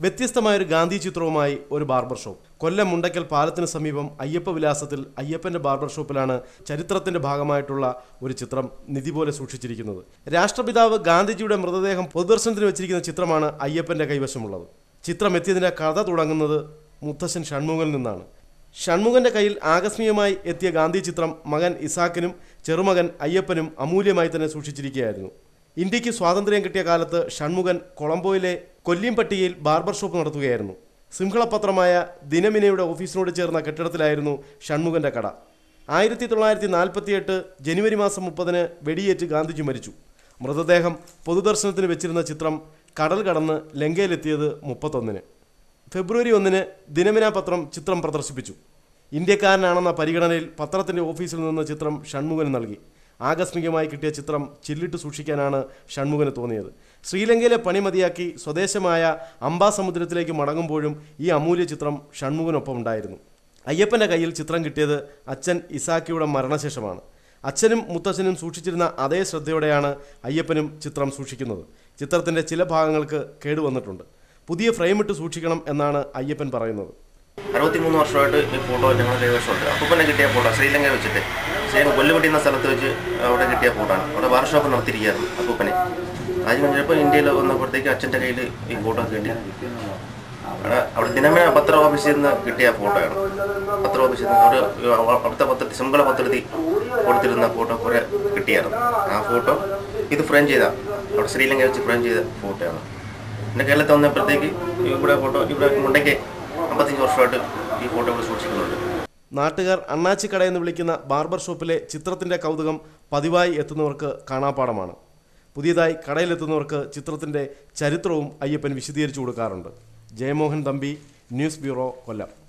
വ്യത്യസ്തമായൊരു ഗാന്ധി ചിത്രവുമായി ഒരു barber shop. കൊല്ലം മുണ്ടക്കൽ പാലത്തിന് സമീപം അയ്യപ്പ വിലാസത്തിൽ അയ്യപ്പന്റെ ബാർബർ ഷോപ്പിലാണ് ചരിത്രത്തിന്റെ ഭാഗമായിട്ടുള്ള ഒരു ചിത്രം നിധി പോലെ സൂക്ഷിച്ചിരിക്കുന്നത്. രാഷ്ട്രപിതാവ് ഗാന്ധിജിയുടെ മൃതദേഹം പൊതുദർശനത്തിന് വെച്ചിരിക്കുന്ന ചിത്രമാണ് അയ്യപ്പന്റെ കൈവശമുള്ളത്. ചിത്രം എത്തിയതിന്റെ കഥ തുടങ്ങുന്നത് മുത്തശ്ശൻ ഷൺമുഖനിൽ നിന്നാണ്. ഷൺമുഖന്റെ കയ്യിൽ ആകസ്മികമായി എത്തിയ ഗാന്ധി ചിത്രം മകൻ ഇസാക്കിനും ചെറുമകൻ അയ്യപ്പനും അമൂല്യമായി തന്നെ സൂക്ഷിച്ചിരിക്കുകയായിരുന്നു. ഇന്ത്യയ്ക്ക് സ്വാതന്ത്ര്യം കിട്ടിയ കാലത്ത് ഷൺമുഖൻ കൊളംബോയിലെ കൊല്ലിംപട്ടിയിൽ ബാർബർ ഷോപ്പ് നടത്തുകയായിരുന്നു. സിംഹളപത്രമായ ദിനമിനയുടെ ഓഫീസിനോട് ചേർന്ന കെട്ടിടത്തിലായിരുന്നു ഷൺമുഖന്റെ കട. ആയിരത്തി തൊള്ളായിരത്തി നാൽപ്പത്തിയെട്ട് ജനുവരി മാസം മുപ്പതിന് വെടിയേറ്റ് ഗാന്ധിജി മരിച്ചു. മൃതദേഹം പൊതുദർശനത്തിന് വെച്ചിരുന്ന ചിത്രം കടൽ കടന്ന് ലങ്കയിലെത്തിയത് മുപ്പത്തൊന്നിന്. ഫെബ്രുവരി ഒന്നിന് ദിനമിന പത്രം ചിത്രം പ്രദർശിപ്പിച്ചു. ഇന്ത്യക്കാരനാണെന്ന പരിഗണനയിൽ പത്രത്തിന്റെ ഓഫീസിൽ നിന്ന് ചിത്രം ഷൺമുഖന് നൽകി. ആകസ്മികമായി കിട്ടിയ ചിത്രം ചില്ലിട്ട് സൂക്ഷിക്കാനാണ് ഷൺമുഖന് തോന്നിയത്. ശ്രീലങ്കയിലെ പണി മതിയാക്കി സ്വദേശമായ അംബാസമുദ്രത്തിലേക്ക് മടങ്ങുമ്പോഴും ഈ അമൂല്യ ചിത്രം ഷൺമുഖനൊപ്പം ഉണ്ടായിരുന്നു. അയ്യപ്പന്റെ കയ്യിൽ ചിത്രം കിട്ടിയത് അച്ഛൻ ഇസാക്കിയുടെ മരണശേഷമാണ്. അച്ഛനും മുത്തച്ഛനും സൂക്ഷിച്ചിരുന്ന അതേ ശ്രദ്ധയോടെയാണ് അയ്യപ്പനും ചിത്രം സൂക്ഷിക്കുന്നത്. ചിത്രത്തിന്റെ ചില ഭാഗങ്ങൾക്ക് കേടുവന്നിട്ടുണ്ട്. പുതിയ ഫ്രെയിമിട്ട് സൂക്ഷിക്കണം എന്നാണ് അയ്യപ്പൻ പറയുന്നത്. അറുപത്തിമൂന്ന് വർഷമായിട്ട് ഈ ഫോട്ടോ ഞങ്ങളുടെ കൈവശമുണ്ട്. തന്നെ കിട്ടിയ ഫോട്ടോ ശ്രീലങ്കയിൽ വെച്ചിട്ട്. ശ്രീലങ്ക കൊല്ലുപെട്ടി എന്ന സ്ഥലത്ത് വെച്ച് അവിടെ കിട്ടിയ ഫോട്ടോ ആണ്. അവിടെ വർക്ക്ഷോപ്പ് നടത്തിയിരിക്കുകയായിരുന്നു അപ്പൂപ്പനെ. ആദ്യം കഴിഞ്ഞപ്പോൾ ഇന്ത്യയിൽ വന്നപ്പോഴത്തേക്ക് അച്ഛന്റെ കയ്യിൽ ഈ ഫോട്ടോ കിട്ടി. അവിടെ അവിടെ ദിനമേ പത്ര ഓഫീസിൽ നിന്ന് കിട്ടിയ ഫോട്ടോയാണ് പത്ര ഓഫീസിൽ നിന്ന് അവിടെ അവിടുത്തെ പത്രത്തിൽ സിംഗിള പത്രത്തിൽ കൊടുത്തിരുന്ന ഫോട്ടോ കുറേ കിട്ടിയായിരുന്നു. ആ ഫോട്ടോ ഇത് ഫ്രെയിം ചെയ്ത അവിടെ ശ്രീലങ്ക വെച്ച് ഫ്രെയിം ചെയ്ത ഫോട്ടോയാണ് പിന്നെ കേരളത്തിൽ വന്നപ്പോഴത്തേക്ക് ഇവിടെ ഫോട്ടോ ഇവിടെ മുണ്ടയ്ക്ക് അമ്പത്തഞ്ച് വർഷമായിട്ട് ഈ ഫോട്ടോ ഇവിടെ സൂക്ഷിക്കുന്നുണ്ട്. നാട്ടുകാർ അണ്ണാച്ചിക്കട എന്ന് വിളിക്കുന്ന ബാർബർ ഷോപ്പിലെ ചിത്രത്തിന്റെ കൗതുകം പതിവായി എത്തുന്നവർക്ക് കാണാപ്പാടമാണ് പുതിയതായി കടയിലെത്തുന്നവർക്ക് ചിത്രത്തിന്റെ ചരിത്രവും അയ്യപ്പൻ വിശദീകരിച്ചു കൊടുക്കാറുണ്ട്. Jayamohan Thampi news bureau Kollam.